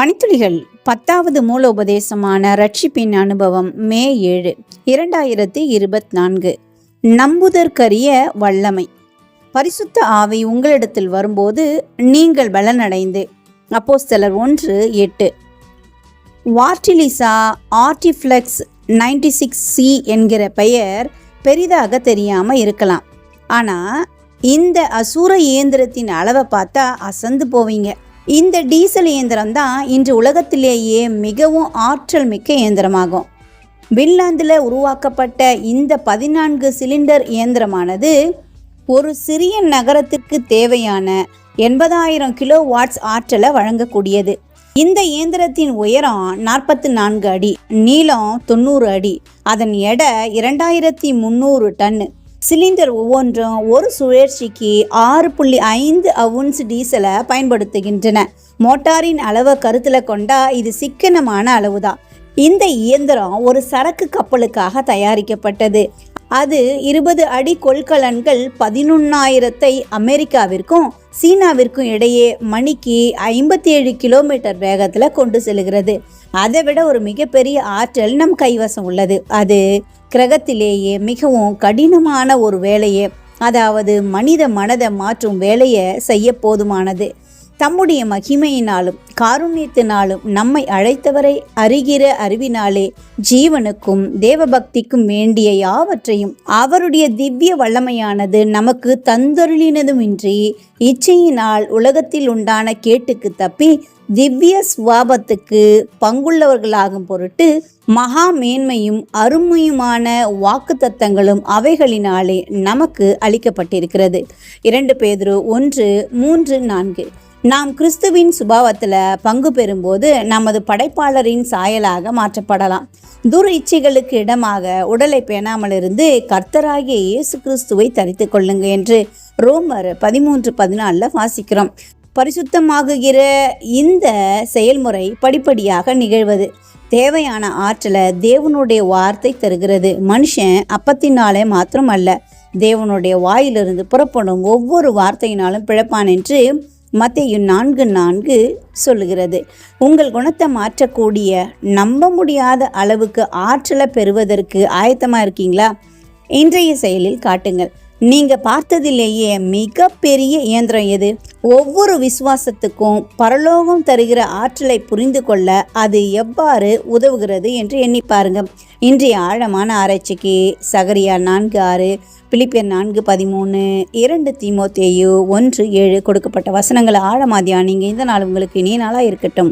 பணித்துளிகள் பத்தாவது மூல உபதேசமான ரட்சிப்பின் அனுபவம் மே ஏழு இரண்டாயிரத்தி இருபத்தி நான்கு நம்புதற்கரிய வல்லமை. பரிசுத்த ஆவி உங்களிடத்தில் வரும்போது நீங்கள் பலனடைந்து. அப்போஸ்தலர் ஒன்று எட்டு. வார்டிலிசா ஆர்டிஃப்ளெக்ஸ் நைன்டி சிக்ஸ் சி என்கிற பெயர் பெரிதாக தெரியாமல் இருக்கலாம். ஆனால் இந்த அசூர இயந்திரத்தின் அளவை பார்த்தா அசந்து போவீங்க. இந்த டீசல் இயந்திரம் தான் இன்று உலகத்திலேயே மிகவும் ஆற்றல் மிக்க இயந்திரமாகும். பின்லாந்தில் உருவாக்கப்பட்ட இந்த பதினான்கு சிலிண்டர் இயந்திரமானது ஒரு சிறிய நகரத்திற்கு தேவையான எண்பதாயிரம் கிலோ வாட்ஸ் ஆற்றலை வழங்கக்கூடியது. இந்த இயந்திரத்தின் உயரம் நாற்பத்தி நான்கு அடி நீளம் தொண்ணூறு அடி அதன் எடை இரண்டாயிரத்தி முந்நூறு டன்னு சிலிண்டர் ஒவ்வொன்றும் ஒரு சுழற்சிக்கு ஆறு புள்ளி ஐந்து அவுன்ஸ் டீசலை பயன்படுத்துகின்றன. மோட்டாரின் அளவை கருத்தில் கொண்டா இது சிக்கனமான அளவுதான். இந்த இயந்திரம் ஒரு சரக்கு கப்பலுக்காக தயாரிக்கப்பட்டது. அது இருபது அடி கொள்கலன்கள் பதினொன்னாயிரத்தை அமெரிக்காவிற்கும் சீனாவிற்கும் இடையே மணிக்கு ஐம்பத்தி ஏழு கிலோமீட்டர் வேகத்தில் கொண்டு செல்கிறது. அதை விட ஒரு மிகப்பெரிய ஆற்றல் நம் கைவசம் உள்ளது. அது கிரகத்திலேயே மிகவும் கடினமான ஒரு வேலையை. அதாவது மனித மனதை மாற்றும் வேலையை செய்ய போதுமானது. தம்முடைய மகிமையினாலும் காருண்யத்தினாலும் நம்மை அழைத்தவரை அறிகிற அறிவினாலே ஜீவனுக்கும் தேவபக்திக்கும் வேண்டிய யாவற்றையும் அவருடைய திவ்ய வல்லமையானது நமக்கு தந்தொருளினதுமின்றி இச்சையினால் உலகத்தில் உண்டான கேட்டுக்கு தப்பி திவ்ய சுவாபத்துக்கு பங்குள்ளவர்களாகும் பொருட்டு மகா மேன்மையும் அருமையுமான வாக்குத்தத்தங்களும் அவைகளினாலே நமக்கு அளிக்கப்பட்டிருக்கிறது. இரண்டு பேதுரு ஒன்று மூன்று நான்கு. நாம் கிறிஸ்துவின் சுபாவத்தில் பங்கு பெறும்போது நமது படைப்பாளரின் சாயலாக மாற்றப்படலாம். துர் இச்சைகளுக்கு இடமாக உடலை பேணாமல் இருந்து கர்த்தராகிய இயேசு கிறிஸ்துவை தரித்து கொள்ளுங்க என்று ரோமர் பதிமூன்று பதினாலில் வாசிக்கிறோம். பரிசுத்தமாகுகிற இந்த செயல்முறை படிப்படியாக நிகழ்வது. தேவையான ஆற்றலை தேவனுடைய வார்த்தை தருகிறது. மனுஷன் அப்பத்தினாலே மாத்திரம் அல்ல தேவனுடைய வாயிலிருந்து புறப்படும் ஒவ்வொரு வார்த்தையினாலும் பிழப்பான் என்று மத்தேயு நான்கு நான்கு சொல்லுகிறது. உங்கள் குணத்தை மாற்றக்கூடிய நம்ப முடியாத அளவுக்கு ஆற்றலை பெறுவதற்கு ஆயத்தமாக இருக்கீங்களா? இன்றைய செயலில் காட்டுங்கள். நீங்கள் பார்த்ததிலேயே மிகப்பெரிய இயந்திரம் எது? ஒவ்வொரு விசுவாசத்துக்கும் பரலோகம் தருகிற ஆற்றலை புரிந்து கொள்ள அது எவ்வாறு உதவுகிறது என்று எண்ணி பாருங்கள் இன்றைய ஆழமான ஆராய்ச்சிக்கு சகரியா நான்கு ஆறு பிலிப்பியர் நான்கு பதிமூணு இரண்டு தீமோத்தேயு ஒன்று ஏழு கொடுக்கப்பட்ட வசனங்களை ஆழமா தியானிங்க இந்த நாள் உங்களுக்கு இனிய நாளாக இருக்கட்டும்